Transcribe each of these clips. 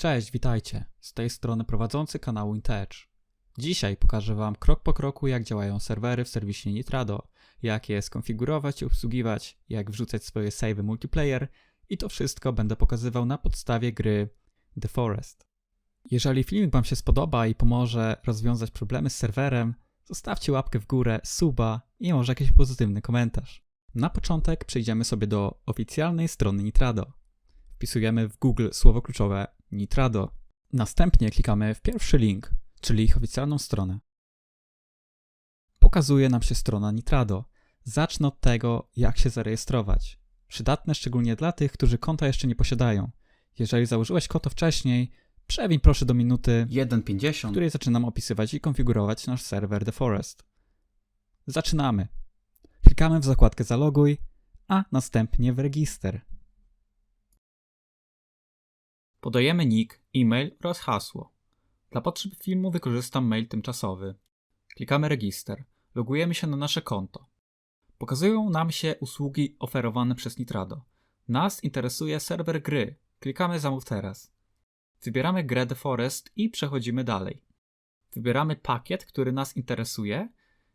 Cześć, witajcie. Z tej strony prowadzący kanału InTech. Dzisiaj pokażę Wam krok po kroku, jak działają serwery w serwisie Nitrado, jak je skonfigurować i obsługiwać, jak wrzucać swoje savey multiplayer i to wszystko będę pokazywał na podstawie gry The Forest. Jeżeli filmik Wam się spodoba i pomoże rozwiązać problemy z serwerem, zostawcie łapkę w górę, suba i może jakiś pozytywny komentarz. Na początek przejdziemy sobie do oficjalnej strony Nitrado. Wpisujemy w Google słowo kluczowe Nitrado. Następnie klikamy w pierwszy link, czyli ich oficjalną stronę. Pokazuje nam się strona Nitrado. Zacznę od tego, jak się zarejestrować. Przydatne szczególnie dla tych, którzy konta jeszcze nie posiadają. Jeżeli założyłeś konto wcześniej, przewiń proszę do minuty, 1.50. w której zaczynam opisywać i konfigurować nasz serwer The Forest. Zaczynamy. Klikamy w zakładkę Zaloguj, a następnie w Register. Podajemy nick, e-mail oraz hasło. Dla potrzeb filmu wykorzystam mail tymczasowy. Klikamy Register. Logujemy się na nasze konto. Pokazują nam się usługi oferowane przez Nitrado. Nas interesuje serwer gry. Klikamy Zamów teraz. Wybieramy grę The Forest i przechodzimy dalej. Wybieramy pakiet, który nas interesuje.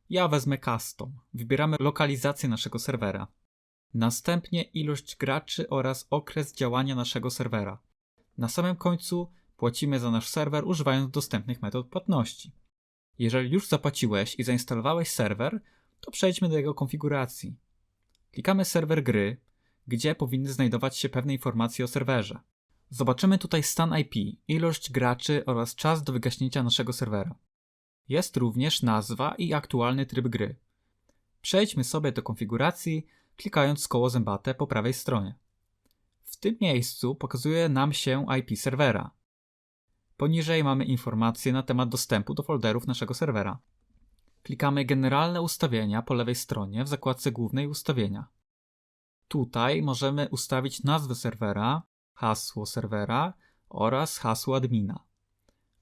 Ja wezmę custom. Wybieramy lokalizację naszego serwera. Następnie ilość graczy oraz okres działania naszego serwera. Na samym końcu płacimy za nasz serwer używając dostępnych metod płatności. Jeżeli już zapłaciłeś i zainstalowałeś serwer, to przejdźmy do jego konfiguracji. Klikamy serwer gry, gdzie powinny znajdować się pewne informacje o serwerze. Zobaczymy tutaj stan IP, ilość graczy oraz czas do wygaśnięcia naszego serwera. Jest również nazwa i aktualny tryb gry. Przejdźmy sobie do konfiguracji, klikając koło zębate po prawej stronie. W tym miejscu pokazuje nam się IP serwera. Poniżej mamy informacje na temat dostępu do folderów naszego serwera. Klikamy Generalne ustawienia po lewej stronie w zakładce Głównej ustawienia. Tutaj możemy ustawić nazwę serwera, hasło serwera oraz hasło admina.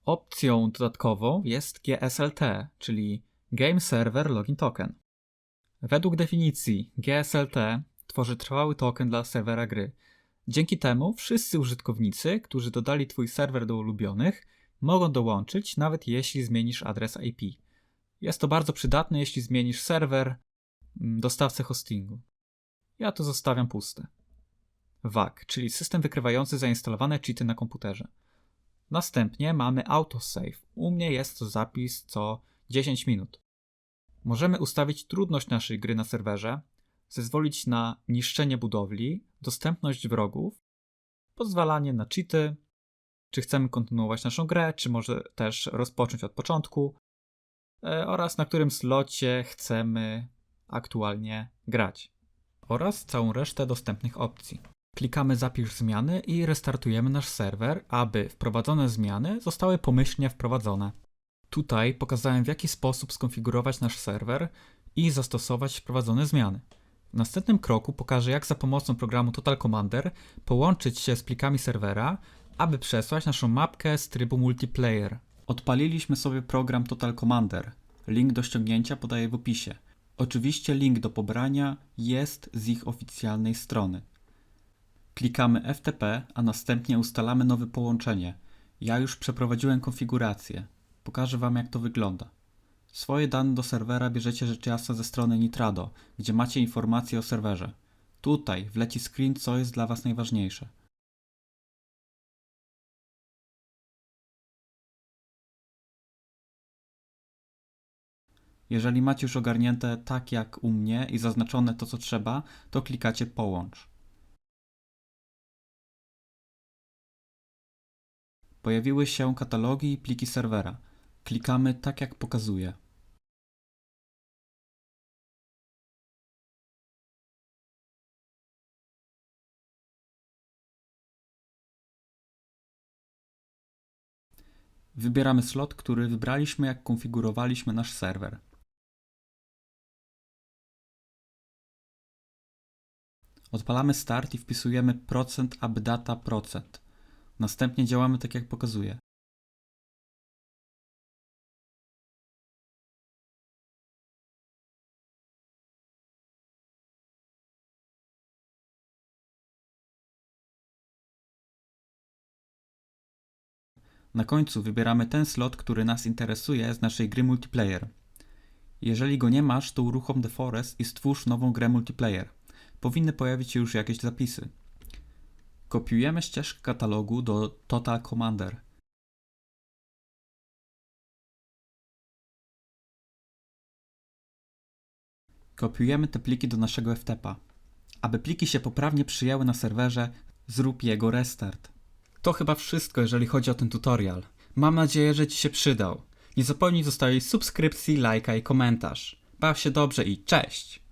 Opcją dodatkową jest GSLT, czyli Game Server Login Token. Według definicji GSLT tworzy trwały token dla serwera gry. Dzięki temu wszyscy użytkownicy, którzy dodali Twój serwer do ulubionych, mogą dołączyć, nawet jeśli zmienisz adres IP. Jest to bardzo przydatne, jeśli zmienisz serwer, mm, dostawcę hostingu. Ja to zostawiam puste. WAC, czyli system wykrywający zainstalowane cheaty na komputerze. Następnie mamy autosave. U mnie jest to zapis co 10 minut. Możemy ustawić trudność naszej gry na serwerze, zezwolić na niszczenie budowli, dostępność wrogów, pozwalanie na cheaty, czy chcemy kontynuować naszą grę, czy może też rozpocząć od początku, e, oraz na którym slocie chcemy aktualnie grać, oraz całą resztę dostępnych opcji. Klikamy zapisz zmiany i restartujemy nasz serwer, aby wprowadzone zmiany zostały pomyślnie wprowadzone. Tutaj pokazałem w jaki sposób skonfigurować nasz serwer i zastosować wprowadzone zmiany. W następnym kroku pokażę jak za pomocą programu Total Commander połączyć się z plikami serwera, aby przesłać naszą mapkę z trybu multiplayer. Odpaliliśmy sobie program Total Commander. Link do ściągnięcia podaję w opisie. Oczywiście link do pobrania jest z ich oficjalnej strony. Klikamy FTP, a następnie ustalamy nowe połączenie. Ja już przeprowadziłem konfigurację. Pokażę Wam jak to wygląda. Swoje dane do serwera bierzecie rzecz jasna ze strony Nitrado, gdzie macie informacje o serwerze. Tutaj wleci screen, co jest dla Was najważniejsze. Jeżeli macie już ogarnięte tak jak u mnie i zaznaczone to co trzeba, to klikacie połącz. Pojawiły się katalogi i pliki serwera. Klikamy tak jak pokazuje. Wybieramy slot, który wybraliśmy jak konfigurowaliśmy nasz serwer. Odpalamy start i wpisujemy procent procent. Następnie działamy tak jak pokazuje. Na końcu wybieramy ten slot, który nas interesuje z naszej gry multiplayer. Jeżeli go nie masz, to uruchom The Forest i stwórz nową grę multiplayer. Powinny pojawić się już jakieś zapisy. Kopiujemy ścieżkę katalogu do Total Commander. Kopiujemy te pliki do naszego FTP-a. Aby pliki się poprawnie przyjęły na serwerze, zrób jego restart. To chyba wszystko, jeżeli chodzi o ten tutorial. Mam nadzieję, że Ci się przydał. Nie zapomnij zostawić subskrypcji, lajka i komentarz. Baw się dobrze i cześć!